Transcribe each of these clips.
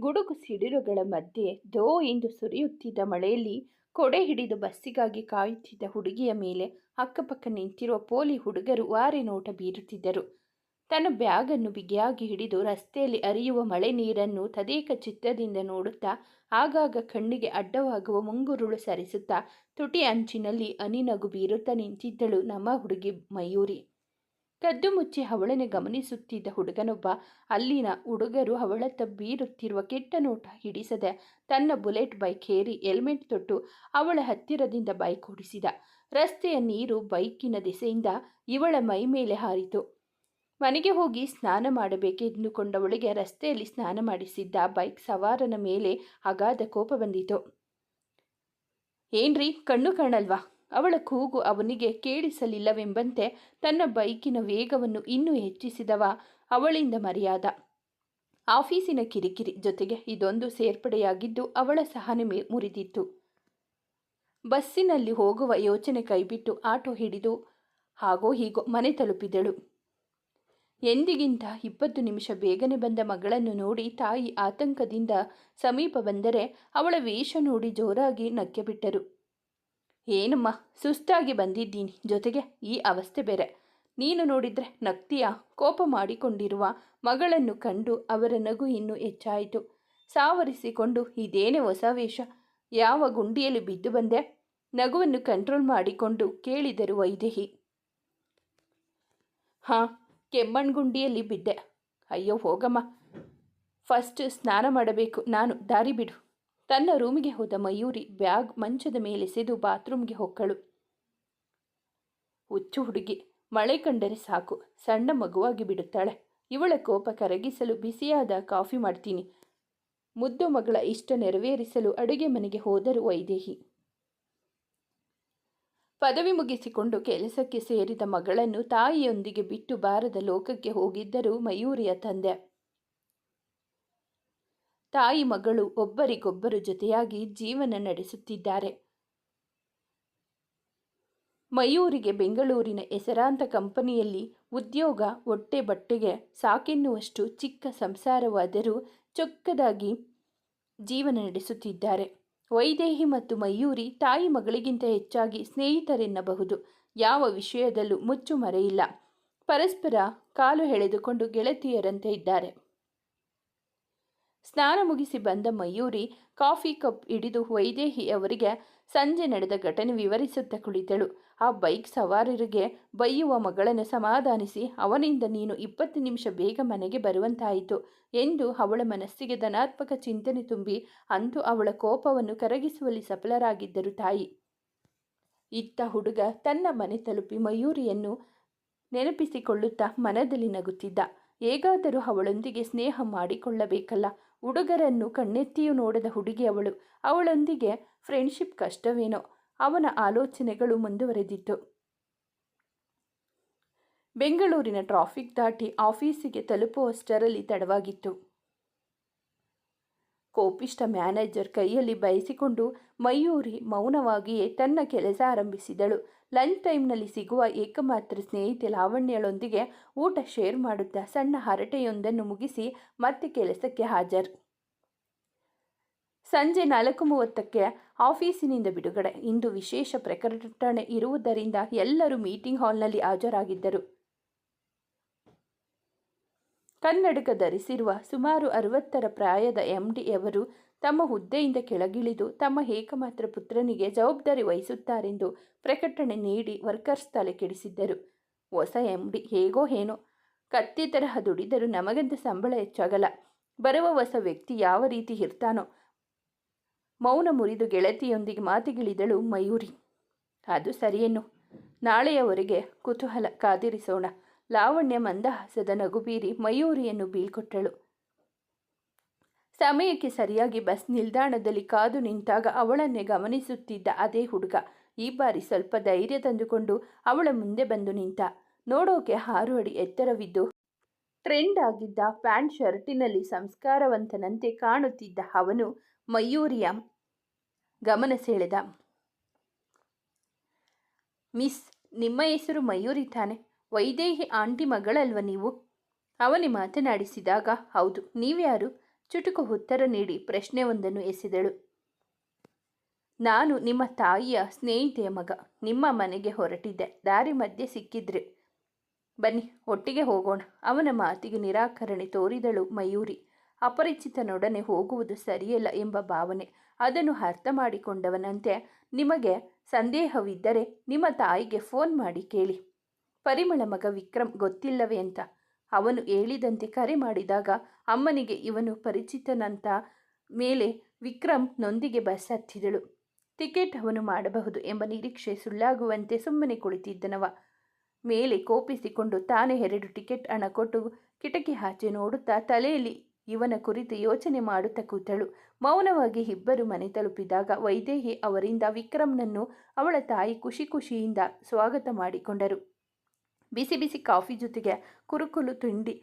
ಗುಡುಗು ಸಿಡಿಲುಗಳ ಮಧ್ಯೆ ದೋ ಎಂದು ಸುರಿಯುತ್ತಿದ್ದ ಮಳೆಯಲ್ಲಿ ಕೊಡೆ ಹಿಡಿದು ಬಸ್ಸಿಗಾಗಿ ಕಾಯುತ್ತಿದ್ದ ಹುಡುಗಿಯ ಮೇಲೆ ಅಕ್ಕಪಕ್ಕ ನಿಂತಿರುವ ಪೋಲಿ ಹುಡುಗರು ವಾರಿ ನೋಟ ಬೀರುತ್ತಿದ್ದರು. ತನ್ನ ಬ್ಯಾಗನ್ನು ಬಿಗಿಯಾಗಿ ಹಿಡಿದು ರಸ್ತೆಯಲ್ಲಿ ಅರಿಯುವ ಮಳೆ ನೀರನ್ನು ತದೇಕ ಚಿತ್ತದಿಂದ ನೋಡುತ್ತಾ ಆಗಾಗ ಕಣ್ಣಿಗೆ ಅಡ್ಡವಾಗುವ ಮುಂಗುರುಳು ಸರಿಸುತ್ತಾ ತುಟಿ ಅಂಚಿನಲ್ಲಿ ಅನಿನಗು ಬೀರುತ್ತಾ ನಿಂತಿದ್ದಳು ನಮ್ಮ ಹುಡುಗಿ ಮಯೂರಿ. ಕದ್ದು ಮುಚ್ಚಿ ಅವಳನ್ನು ಗಮನಿಸುತ್ತಿದ್ದ ಹುಡುಗನೊಬ್ಬ ಅಲ್ಲಿನ ಹುಡುಗರು ಅವಳತ್ತ ಬೀರುತ್ತಿರುವ ಕೆಟ್ಟ ನೋಟ ಹಿಡಿಸದೆ ತನ್ನ ಬುಲೆಟ್ ಬೈಕ್ ಏರಿ ಹೆಲ್ಮೆಟ್ ತೊಟ್ಟು ಅವಳ ಹತ್ತಿರದಿಂದ ಬೈಕ್ ಓಡಿಸಿದ. ರಸ್ತೆಯ ನೀರು ಬೈಕಿನ ದಿಸೆಯಿಂದ ಇವಳ ಮೈ ಮೇಲೆ ಹಾರಿತು. ಮನೆಗೆ ಹೋಗಿ ಸ್ನಾನ ಮಾಡಬೇಕೆಂದುಕೊಂಡವಳಿಗೆ ರಸ್ತೆಯಲ್ಲಿ ಸ್ನಾನ ಮಾಡಿಸಿದ್ದ ಬೈಕ್ ಸವಾರನ ಮೇಲೆ ಅಗಾಧ ಕೋಪ ಬಂದಿತು. ಏನ್ರಿ ಕಣ್ಣು ಕಾಣಲ್ವಾ? ಅವಳ ಕೂಗು ಅವನಿಗೆ ಕೇಳಿಸಲಿಲ್ಲವೆಂಬಂತೆ ತನ್ನ ಬೈಕಿನ ವೇಗವನ್ನು ಇನ್ನೂ ಹೆಚ್ಚಿಸಿದವ ಅವಳಿಂದ ಮರೆಯಾದ. ಆಫೀಸಿನ ಕಿರಿಕಿರಿ ಜೊತೆಗೆ ಇದೊಂದು ಸೇರ್ಪಡೆಯಾಗಿದ್ದು ಅವಳ ಸಹನೆ ಮುರಿದಿತ್ತು. ಬಸ್ಸಿನಲ್ಲಿ ಹೋಗುವ ಯೋಚನೆ ಕೈಬಿಟ್ಟು ಆಟೋ ಹಿಡಿದು ಹಾಗೋ ಹೀಗೋ ಮನೆ ತಲುಪಿದಳು. ಎಂದಿಗಿಂತ ಇಪ್ಪತ್ತು ನಿಮಿಷ ಬೇಗನೆ ಬಂದ ಮಗಳನ್ನು ನೋಡಿ ತಾಯಿ ಆತಂಕದಿಂದ ಸಮೀಪ ಬಂದರೆ ಅವಳ ವೇಷ ನೋಡಿ ಜೋರಾಗಿ ನಕ್ಕೆ ಬಿಟ್ಟರು ಏನಮ್ಮ, ಸುಸ್ತಾಗಿ ಬಂದಿದ್ದೀನಿ. ಜೊತೆಗೆ ಈ ಅವಸ್ಥೆ ಬೇರೆ. ನೀನು ನೋಡಿದ್ರೆ ನಕ್ತಿಯ ಕೋಪ ಮಾಡಿಕೊಂಡಿರುವ ಮಗಳನ್ನು ಕಂಡು ಅವರ ನಗು ಇನ್ನೂ ಹೆಚ್ಚಾಯಿತು. ಸಾವರಿಸಿಕೊಂಡು, ಇದೇನೇ ಹೊಸ ವೇಷ? ಯಾವ ಗುಂಡಿಯಲ್ಲಿ ಬಿದ್ದು ಬಂದೆ? ನಗುವನ್ನು ಕಂಟ್ರೋಲ್ ಮಾಡಿಕೊಂಡು ಕೇಳಿದರು ವೈದೇಹಿ. ಹಾಂ ಕೆಮ್ಮಣ್ಗುಂಡಿಯಲ್ಲಿ ಬಿದ್ದೆ. ಅಯ್ಯೋ, ಹೋಗಮ್ಮ. ಫಸ್ಟ್ ಸ್ನಾನ ಮಾಡಬೇಕು. ನಾನು ದಾರಿ ಬಿಡು. ತನ್ನ ರೂಮಿಗೆ ಹೋದ ಮಯೂರಿ ಬ್ಯಾಗ್ ಮಂಚದ ಮೇಲೆ ಸೆದು ಬಾತ್ರೂಮ್ಗೆ ಹೊಕ್ಕಳು. ಹುಚ್ಚು ಹುಡುಗಿ, ಮಳೆ ಕಂಡರೆ ಸಾಕು, ಸಣ್ಣ ಮಗುವಾಗಿ ಬಿಡುತ್ತಾಳೆ. ಇವಳ ಕೋಪ ಕರಗಿಸಲು ಬಿಸಿಯಾದ ಕಾಫಿ ಮಾಡ್ತೀನಿ. ಮುದ್ದು ಮಗಳ ಇಷ್ಟ ನೆರವೇರಿಸಲು ಅಡುಗೆ ಮನೆಗೆ ಹೋದರು ವೈದೇಹಿ. ಪದವಿ ಮುಗಿಸಿಕೊಂಡು ಕೆಲಸಕ್ಕೆ ಸೇರಿದ ಮಗಳನ್ನು ತಾಯಿಯೊಂದಿಗೆ ಬಿಟ್ಟು ಬಾರದ ಲೋಕಕ್ಕೆ ಹೋಗಿದ್ದರು ಮಯೂರಿಯ ತಂದೆ ತಾಯಿ ಮಗಳು ಒಬ್ಬರಿಗೊಬ್ಬರು ಜೊತೆಯಾಗಿ ಜೀವನ ನಡೆಸುತ್ತಿದ್ದಾರೆ. ಮಯೂರಿಗೆ ಬೆಂಗಳೂರಿನ ಹೆಸರಾಂತ ಕಂಪನಿಯಲ್ಲಿ ಉದ್ಯೋಗ, ಹೊಟ್ಟೆ ಬಟ್ಟೆಗೆ ಸಾಕೆನ್ನುವಷ್ಟು ಚಿಕ್ಕ ಸಂಸಾರವಾದರೂ ಚೊಕ್ಕದಾಗಿ ಜೀವನ ನಡೆಸುತ್ತಿದ್ದಾರೆ. ವೈದೇಹಿ ಮತ್ತು ಮಯೂರಿ ತಾಯಿ ಮಗಳಿಗಿಂತ ಹೆಚ್ಚಾಗಿ ಸ್ನೇಹಿತರೆನ್ನಬಹುದು. ಯಾವ ವಿಷಯದಲ್ಲೂ ಮುಚ್ಚು ಮರೆಯಿಲ್ಲ ಪರಸ್ಪರ ಕಾಲು ಎಳೆದುಕೊಂಡು ಗೆಳತಿಯರಂತೆ ಇದ್ದಾರೆ. ಸ್ನಾನ ಮುಗಿಸಿ ಬಂದ ಮಯೂರಿ ಕಾಫಿ ಕಪ್ ಹಿಡಿದು ವೈದೇಹಿ ಅವರಿಗೆ ಸಂಜೆ ನಡೆದ ಘಟನೆ ವಿವರಿಸುತ್ತಾ ಕುಳಿತಳು. ಆ ಬೈಕ್ ಸವಾರರಿಗೆ ಬೈಯುವ ಮಗಳನ್ನು ಸಮಾಧಾನಿಸಿ, ಅವನಿಂದ ನೀನು ಇಪ್ಪತ್ತು ನಿಮಿಷ ಬೇಗ ಮನೆಗೆ ಬರುವಂತಾಯಿತು ಎಂದು ಅವಳ ಮನಸ್ಸಿಗೆ ಧನಾತ್ಮಕ ಚಿಂತನೆ ತುಂಬಿ, ಅಂತೂ ಅವಳ ಕೋಪವನ್ನು ಕರಗಿಸುವಲ್ಲಿ ಸಫಲರಾಗಿದ್ದರು ತಾಯಿ. ಇತ್ತ ಹುಡುಗ ತನ್ನ ಮನೆ ತಲುಪಿ ಮಯೂರಿಯನ್ನು ನೆನಪಿಸಿಕೊಳ್ಳುತ್ತಾ ಮನದಲ್ಲಿ ನಗುತ್ತಿದ್ದ. ಹೇಗಾದರೂ ಅವಳೊಂದಿಗೆ ಸ್ನೇಹ ಮಾಡಿಕೊಳ್ಳಬೇಕಲ್ಲ. ಹುಡುಗರನ್ನು ಕಣ್ಣೆತ್ತಿಯೂ ನೋಡದ ಹುಡುಗಿ ಅವಳು. ಅವಳೊಂದಿಗೆ ಫ್ರೆಂಡ್ಶಿಪ್ ಕಷ್ಟವೇನೋ? ಅವನ ಆಲೋಚನೆಗಳು ಮುಂದುವರೆದಿತ್ತು. ಬೆಂಗಳೂರಿನ ಟ್ರಾಫಿಕ್ ದಾಟಿ ಆಫೀಸಿಗೆ ತಲುಪುವಷ್ಟರಲ್ಲಿ ತಡವಾಗಿತ್ತು. ಕೋಪಿಷ್ಟ ಮ್ಯಾನೇಜರ್ ಕೈಯಲ್ಲಿ ಬಯಸಿಕೊಂಡು ಮಯೂರಿ ಮೌನವಾಗಿಯೇ ತನ್ನ ಕೆಲಸ ಆರಂಭಿಸಿದಳು. ಲಂಚ್ ಟೈಮ್ನಲ್ಲಿ ಸಿಗುವ ಏಕಮಾತ್ರ ಸ್ನೇಹಿತೆ ಲಾವಣ್ಯಳೊಂದಿಗೆ ಊಟ ಶೇರ್ ಮಾಡುತ್ತಾ ಸಣ್ಣ ಹರಟೆಯೊಂದನ್ನು ಮುಗಿಸಿ ಮತ್ತೆ ಕೆಲಸಕ್ಕೆ ಹಾಜರು. ಸಂಜೆ ನಾಲ್ಕು ಮೂವತ್ತಕ್ಕೆ ಆಫೀಸಿನಿಂದ ಬಿಡುಗಡೆ. ಇಂದು ವಿಶೇಷ ಪ್ರಕಟಣೆ ಇರುವುದರಿಂದ ಎಲ್ಲರೂ ಮೀಟಿಂಗ್ ಹಾಲ್ನಲ್ಲಿ ಹಾಜರಾಗಿದ್ದರು. ಕನ್ನಡಕ ಧರಿಸಿರುವ ಸುಮಾರು ಅರವತ್ತರ ಪ್ರಾಯದ ಎಂ ಡಿಯವರು ತಮ್ಮ ಹುದ್ದೆಯಿಂದ ಕೆಳಗಿಳಿದು ತಮ್ಮ ಏಕಮಾತ್ರ ಪುತ್ರನಿಗೆ ಜವಾಬ್ದಾರಿ ವಹಿಸುತ್ತಾರೆಂದು ಪ್ರಕಟಣೆ ನೀಡಿ ವರ್ಕರ್ಸ್ ತಲೆ ಕೆಡಿಸಿದ್ದರು. ಹೊಸ ಎಂ ಡಿ ಹೇಗೋ ಏನೋ. ಕತ್ತಿ ತರಹ ದುಡಿದರೂ ನಮಗಂತ ಸಂಬಳ ಹೆಚ್ಚಾಗಲ್ಲ. ಬರುವ ಹೊಸ ವ್ಯಕ್ತಿ ಯಾವ ರೀತಿ ಇರ್ತಾನೋ. ಮೌನ ಮುರಿದು ಗೆಳತಿಯೊಂದಿಗೆ ಮಾತಿಗಿಳಿದಳು ಮಯೂರಿ. ಅದು ಸರಿಯೇನು. ನಾಳೆಯವರೆಗೆ ಕುತೂಹಲ ಕಾದಿರಿಸೋಣ. ಲಾವಣ್ಯ ಮಂದಹಾಸದ ನಗು ಬೀರಿ ಮಯೂರಿಯನ್ನು ಬೀಳ್ಕೊಟ್ಟಳು. ಸಮಯಕ್ಕೆ ಸರಿಯಾಗಿ ಬಸ್ ನಿಲ್ದಾಣದಲ್ಲಿ ಕಾದು ನಿಂತಾಗ ಅವಳನ್ನೇ ಗಮನಿಸುತ್ತಿದ್ದ ಅದೇ ಹುಡುಗ ಈ ಬಾರಿ ಸ್ವಲ್ಪ ಧೈರ್ಯ ತಂದುಕೊಂಡು ಅವಳ ಮುಂದೆ ಬಂದು ನಿಂತ. ನೋಡೋಕೆ ಆರು ಅಡಿ ಎತ್ತರವಿದ್ದು ಟ್ರೆಂಡ್ ಆಗಿದ್ದ ಪ್ಯಾಂಟ್ ಶರ್ಟಿನಲ್ಲಿ ಸಂಸ್ಕಾರವಂತನಂತೆ ಕಾಣುತ್ತಿದ್ದ ಅವನು ಮಯೂರಿಯ ಗಮನ ಸೆಳೆದ. ಮಿಸ್, ನಿಮ್ಮ ಹೆಸರು ಮಯೂರಿ ತಾನೆ? ವೈದೇಹಿ ಆಂಟಿ ಮಗಳಲ್ವ ನೀವು? ಅವನಿ ಮಾತನಾಡಿಸಿದಾಗ, ಹೌದು, ನೀವ್ಯಾರು? ಚುಟುಕು ಉತ್ತರ ನೀಡಿ ಪ್ರಶ್ನೆಯೊಂದನ್ನು ಎಸೆದಳು. ನಾನು ನಿಮ್ಮ ತಾಯಿಯ ಸ್ನೇಹಿತೆಯ ಮಗ. ನಿಮ್ಮ ಮನೆಗೆ ಹೊರಟಿದ್ದೆ. ದಾರಿ ಮಧ್ಯೆ ಸಿಕ್ಕಿದ್ರೆ. ಬನ್ನಿ, ಒಟ್ಟಿಗೆ ಹೋಗೋಣ. ಅವನ ಮಾತಿಗೆ ನಿರಾಕರಣೆ ತೋರಿದಳು ಮಯೂರಿ. ಅಪರಿಚಿತನೊಡನೆ ಹೋಗುವುದು ಸರಿಯಲ್ಲ ಎಂಬ ಭಾವನೆ. ಅದನ್ನು ಅರ್ಥ ಮಾಡಿಕೊಂಡವನಂತೆ. ನಿಮಗೆ ಸಂದೇಹವಿದ್ದರೆ ನಿಮ್ಮ ತಾಯಿಗೆ ಫೋನ್ ಮಾಡಿ ಕೇಳಿ. ಪರಿಮಳ ಮಗ ವಿಕ್ರಮ್ ಗೊತ್ತಿಲ್ಲವೇ ಅಂತ. ಅವನು ಹೇಳಿದಂತೆ ಕರೆ ಮಾಡಿದಾಗ ಅಮ್ಮನಿಗೆ ಇವನು ಪರಿಚಿತನಂತ ಮೇಲೆ ವಿಕ್ರಮ್ ನೊಂದಿಗೆ ಬಸ್ ಹತ್ತಿದಳು. ಟಿಕೆಟ್ ಅವನು ಮಾಡಬಹುದು ಎಂಬ ನಿರೀಕ್ಷೆ ಸುಳ್ಳಾಗುವಂತೆ ಸುಮ್ಮನೆ ಕುಳಿತಿದ್ದನವ. ಮೇಲೆ ಕೋಪಿಸಿಕೊಂಡು ತಾನೇ ಎರಡು ಟಿಕೆಟ್ ಹಣ ಕೊಟ್ಟು ಕಿಟಕಿ ಆಚೆ ನೋಡುತ್ತಾ ತಲೆಯಲ್ಲಿ ಇವನ ಕುರಿತು ಯೋಚನೆ ಮಾಡುತ್ತಾ ಕೂತಳು. ಮೌನವಾಗಿ ಇಬ್ಬರು ಮನೆ ತಲುಪಿದಾಗ ವೈದೇಹಿ ಅವರಿಂದ ವಿಕ್ರಮ್ನನ್ನು ಅವಳ ತಾಯಿ ಖುಷಿ ಖುಷಿಯಿಂದ ಸ್ವಾಗತ ಮಾಡಿಕೊಂಡರು. ಬಿಸಿ ಬಿಸಿ ಕಾಫಿ ಜೊತೆಗೆ ಕುರುಕುಲು ತಿಂಡಿ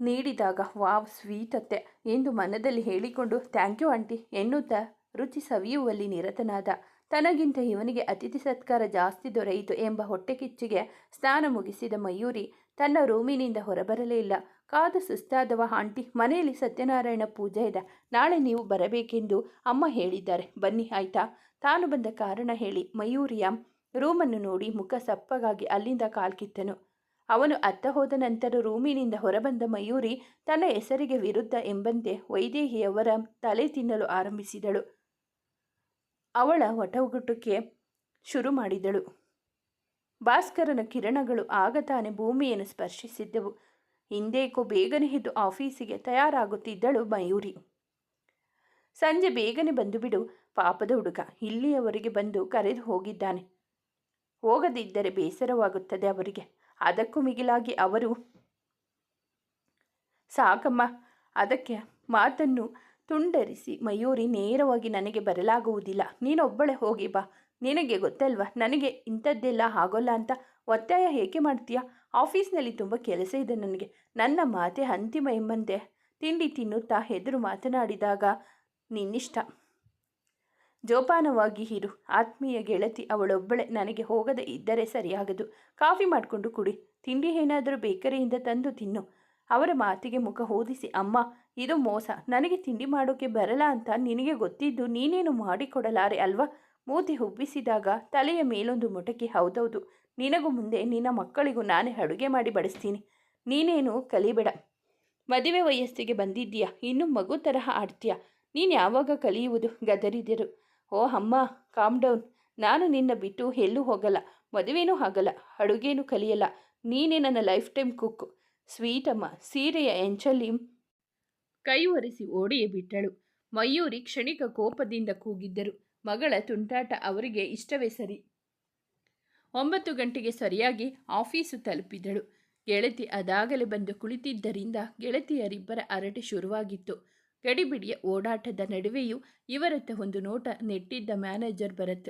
ನೀಡಿದಾಗ, ವಾವ್ ಸ್ವೀಟತ್ತೆ ಎಂದು ಮನದಲ್ಲಿ ಹೇಳಿಕೊಂಡು, ಥ್ಯಾಂಕ್ ಯು ಆಂಟಿ ಎನ್ನುತ್ತಾ ರುಚಿ ಸವಿಯುವಲ್ಲಿ ನಿರತನಾದ. ತನಗಿಂತ ಇವನಿಗೆ ಅತಿಥಿ ಸತ್ಕಾರ ಜಾಸ್ತಿ ದೊರೆಯಿತು ಎಂಬ ಹೊಟ್ಟೆ ಕಿಚ್ಚಿಗೆ ಸ್ನಾನ ಮುಗಿಸಿದ ಮಯೂರಿ ತನ್ನ ರೂಮಿನಿಂದ ಹೊರಬರಲೇ ಇಲ್ಲ. ಕಾದು ಸುಸ್ತಾದವ ಆಂಟಿ, ಮನೆಯಲ್ಲಿ ಸತ್ಯನಾರಾಯಣ ಪೂಜೆ ಇದೆ, ನಾಳೆ ನೀವು ಬರಬೇಕೆಂದು ಅಮ್ಮ ಹೇಳಿದ್ದಾರೆ. ಬನ್ನಿ, ಆಯ್ತಾ? ತಾನು ಬಂದ ಕಾರಣ ಹೇಳಿ, ಮಯೂರಿಯ ರೂಮನ್ನು ನೋಡಿ ಮುಖ ಸಪ್ಪಗಾಗಿ ಅಲ್ಲಿಂದ ಕಾಲ್ಕಿತ್ತನು ಅವನು ಅತ್ತ ಹೋದ ನಂತರ ರೂಮಿನಿಂದ ಹೊರಬಂದ ಮಯೂರಿ ತನ್ನ ಹೆಸರಿಗೆ ವಿರುದ್ಧ ಎಂಬಂತೆ ವೈದೇಹಿಯವರ ತಲೆ ತಿನ್ನಲು ಆರಂಭಿಸಿದಳು. ಅವಳ ಒಟಗುಟಕ್ಕೆ ಶುರು ಮಾಡಿದಳು. ಭಾಸ್ಕರನ ಕಿರಣಗಳು ಆಗ ತಾನೇ ಭೂಮಿಯನ್ನು ಸ್ಪರ್ಶಿಸಿದ್ದವು. ಹಿಂದೇಕೋ ಬೇಗನೆ ಎದ್ದು ಆಫೀಸಿಗೆ ತಯಾರಾಗುತ್ತಿದ್ದಳು ಮಯೂರಿ. ಸಂಜೆ ಬೇಗನೆ ಬಂದು ಬಿಡು, ಪಾಪದ ಹುಡುಗ. ಇಲ್ಲಿಯವರೆಗೆ ಬಂದು ಕರೆದು ಹೋಗಿದ್ದಾನೆ. ಹೋಗದಿದ್ದರೆ ಬೇಸರವಾಗುತ್ತದೆ ಅವರಿಗೆ. ಅದಕ್ಕೂ ಮಿಗಿಲಾಗಿ ಅವರು, ಸಾಕಮ್ಮ, ಅದಕ್ಕೆ ಮಾತನ್ನು ತುಂಡರಿಸಿ, ಮಯೂರಿ ನೇರವಾಗಿ ನನಗೆ ಬರಲಾಗುವುದಿಲ್ಲ. ನೀನೊಬ್ಬಳೆ ಹೋಗಿ ಬಾ. ನಿನಗೆ ಗೊತ್ತಲ್ವಾ? ನನಗೆ ಇಂಥದ್ದೆಲ್ಲ ಆಗೋಲ್ಲ ಅಂತ. ಒತ್ತಾಯ ಏಕೆ ಮಾಡ್ತೀಯಾ? ಆಫೀಸ್ನಲ್ಲಿ ತುಂಬ ಕೆಲಸ ಇದೆ ನನಗೆ. ನನ್ನ ಮಾತೆ ಅಂತಿಮ ಎಂಬಂತೆ ತಿಂಡಿ ತಿನ್ನುತ್ತಾ ಎದುರು ಮಾತನಾಡಿದಾಗ ನಿನ್ನಿಷ್ಟ. ಜೋಪಾನವಾಗಿ ಇರು. ಆತ್ಮೀಯ ಗೆಳತಿ, ಅವಳೊಬ್ಬಳೆ. ನನಗೆ ಹೋಗದೆ ಇದ್ದರೆ ಸರಿಯಾಗದು. ಕಾಫಿ ಮಾಡಿಕೊಂಡು ಕುಡಿ. ತಿಂಡಿ ಏನಾದರೂ ಬೇಕರಿಯಿಂದ ತಂದು ತಿನ್ನು. ಅವರ ಮಾತಿಗೆ ಮುಖ ಓದಿಸಿ ಅಮ್ಮ, ಇದು ಮೋಸ. ನನಗೆ ತಿಂಡಿ ಮಾಡೋಕೆ ಬರಲ್ಲ ಅಂತ ನಿನಗೆ ಗೊತ್ತಿದ್ದು ನೀನೇನು ಮಾಡಿಕೊಡಲಾರೆ ಅಲ್ವಾ? ಮೂತಿ ಹುಬ್ಬಿಸಿದಾಗ ತಲೆಯ ಮೇಲೊಂದು ಮೊಟಕಿ ಹೌದೌದು. ನಿನಗೂ ಮುಂದೆ ನಿನ್ನ ಮಕ್ಕಳಿಗೂ ನಾನೇ ಅಡುಗೆ ಮಾಡಿ ಬಡಿಸ್ತೀನಿ. ನೀನೇನು ಕಲಿಬೇಡ. ಮದುವೆ ವಯಸ್ಸಿಗೆ ಬಂದಿದ್ದೀಯಾ? ಇನ್ನು ಮಗು ತರಹ ಆಡ್ತೀಯ? ನೀನು ಯಾವಾಗ ಕಲಿಯುವುದು? ಗದರಿದರು. ಓ ಅಮ್ಮ ಕಾಮ್ ಡೌನ್ ನಾನು ನಿನ್ನ ಬಿಟ್ಟು ಎಲ್ಲೂ ಹೋಗಲ್ಲ. ಮದುವೆನೂ ಆಗಲ್ಲ. ಅಡುಗೆನೂ ಕಲಿಯಲ್ಲ. ನೀನೇ ನನ್ನ ಲೈಫ್ ಟೈಮ್ ಕುಕ್ ಸ್ವೀಟಮ್ಮ ಸೀರೆಯ ಎಂಚಲ್ಲಿ ಕೈ ಒರೆಸಿ ಓಡಿಯೇ ಬಿಟ್ಟಳು. ಮಯೂರಿ ಕ್ಷಣಿಕ ಕೋಪದಿಂದ ಕೂಗಿದ್ದರು. ಮಗಳ ತುಂಟಾಟ ಅವರಿಗೆ ಇಷ್ಟವೇ ಸರಿ. ಒಂಬತ್ತು ಗಂಟೆಗೆ ಸರಿಯಾಗಿ ಆಫೀಸು ತಲುಪಿದಳು. ಗೆಳತಿ ಅದಾಗಲೇ ಬಂದು ಕುಳಿತಿದ್ದರಿಂದ ಗೆಳತಿಯರಿಬ್ಬರ ಅರಟೆ ಶುರುವಾಗಿತ್ತು. ಗಡಿಬಿಡಿಯ ಓಡಾಟದ ನಡುವೆಯೂ ಇವರತ್ತ ಒಂದು ನೋಟ ನೆಟ್ಟಿದ್ದ ಮ್ಯಾನೇಜರ್ ಭರತ್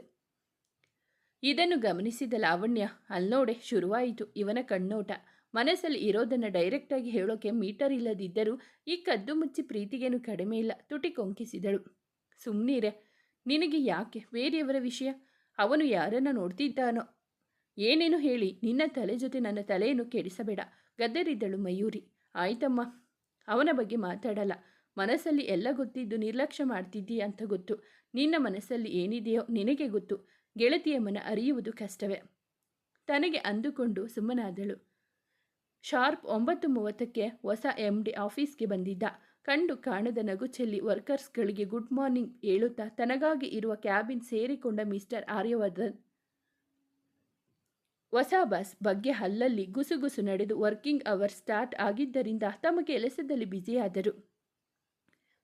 ಇದನ್ನು ಗಮನಿಸಿದ ಲಾವಣ್ಯ, ಅಲ್ನೋಡೆ, ಶುರುವಾಯಿತು. ಇವನ ಕಣ್ಣೋಟ. ಮನಸ್ಸಲ್ಲಿ ಇರೋದನ್ನು ಡೈರೆಕ್ಟಾಗಿ ಹೇಳೋಕೆ ಮೀಟರ್ ಇಲ್ಲದಿದ್ದರೂ ಈ ಕದ್ದು ಮುಚ್ಚಿ ಪ್ರೀತಿಗೇನು ಕಡಿಮೆ ಇಲ್ಲ, ತುಟಿ ಕೊಂಕಿಸಿದಳು. ಸುಮ್ಮನಿರೆ ನಿನಗೆ ಯಾಕೆ? ಬೇರೆಯವರ ವಿಷಯ? ಅವನು ಯಾರನ್ನು ನೋಡ್ತಿದ್ದಾನೋ? ಏನೇನು ಹೇಳಿ? ನಿನ್ನ ತಲೆ ಜೊತೆ ನನ್ನ ತಲೆಯನ್ನು ಕೆಡಿಸಬೇಡ. ಗದ್ದರಿದ್ದಳು ಮಯೂರಿ. ಆಯ್ತಮ್ಮ. ಅವನ ಬಗ್ಗೆ ಮಾತಾಡಲ್ಲ. ಮನಸ್ಸಲ್ಲಿ ಎಲ್ಲ ಗೊತ್ತಿದ್ದು ನಿರ್ಲಕ್ಷ್ಯ ಮಾಡ್ತಿದ್ದೀಯ ಅಂತ ಗೊತ್ತು. ನಿನ್ನ ಮನಸ್ಸಲ್ಲಿ ಏನಿದೆಯೋ ನಿನಗೆ ಗೊತ್ತು. ಗೆಳತಿಯ ಮನ ಅರಿಯುವುದು ಕಷ್ಟವೇ. ತನಗೆ ಅಂದುಕೊಂಡು ಸುಮ್ಮನಾದಳು. ಶಾರ್ಪ್ ಒಂಬತ್ತು ಮೂವತ್ತಕ್ಕೆ ಹೊಸ ಎಂ ಡಿ ಆಫೀಸ್ಗೆ ಬಂದಿದ್ದ. ಕಂಡು ಕಾಣದ ನಗು ಚೆಲ್ಲಿ ವರ್ಕರ್ಸ್ಗಳಿಗೆ ಗುಡ್ ಮಾರ್ನಿಂಗ್ ಹೇಳುತ್ತಾ ತನಗಾಗಿ ಇರುವ ಕ್ಯಾಬಿನ್ ಸೇರಿಕೊಂಡ ಮಿಸ್ಟರ್ ಆರ್ಯವರ್ಧನ್. ಹೊಸ ಬಸ್ ಬಗ್ಗೆ ಹಲ್ಲಲ್ಲಿ ಗುಸುಗುಸು ನಡೆದು ವರ್ಕಿಂಗ್ ಅವರ್ ಸ್ಟಾರ್ಟ್ ಆಗಿದ್ದರಿಂದ ತಮ್ಮ ಕೆಲಸದಲ್ಲಿ ಬ್ಯುಸಿಯಾದರು.